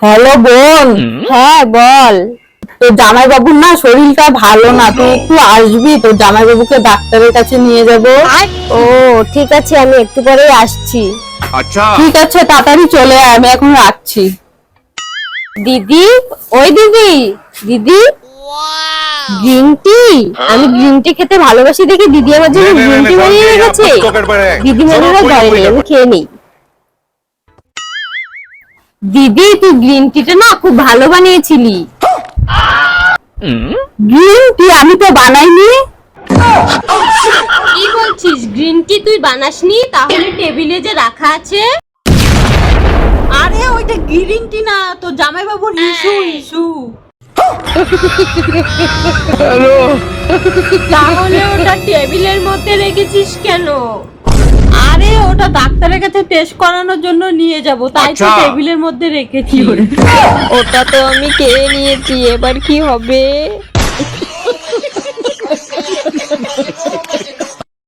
Hello বোন। হ্যাঁ বল। তোর জামাই বাবুর না শরীরটা ভালো না তুই একটু আসবি তোর জামাই বাবুকে ডাক্তারের কাছে নিয়ে যাব। ও ঠিক আছে আমি একটু পরে আসছি। আচ্ছা। ঠিক আছে তাড়াতাড়ি চলে আয় আমি এখন রাখছি। দিদি ওই দিদি দিদি। Green tea? আমি গ্রিন টি খেতে ভালোবাসি দেখে দিদি আমার জন্য গ্রিন টি বানিয়ে রেখেছে। দিদি মনে হয় আমি খেয়ে নেই। দিদি তুই গ্রিন টিটা না খুব ভালো বানিয়েছিলি। গ্রিন টি আমি তো বানাইনি। কি বলছিস? গ্রিন টি তুই বানাসনি? তাহলে টেবিলে যে রাখা আছে। আরে ওইটা গ্রিন টি না তোর জামাই বাবুর ইস্যু ইস্যু। তাহলে ওটা টেবিলের মধ্যে রেখেছিস কেন? ডাক্তারের কাছে টেস্ট করানোর জন্য নিয়ে যাব তাই তো আচ্ছা। টেবিলের মধ্যে রেখেছি ওটা তো আমি খেয়ে নিয়েছি এবার কি হবে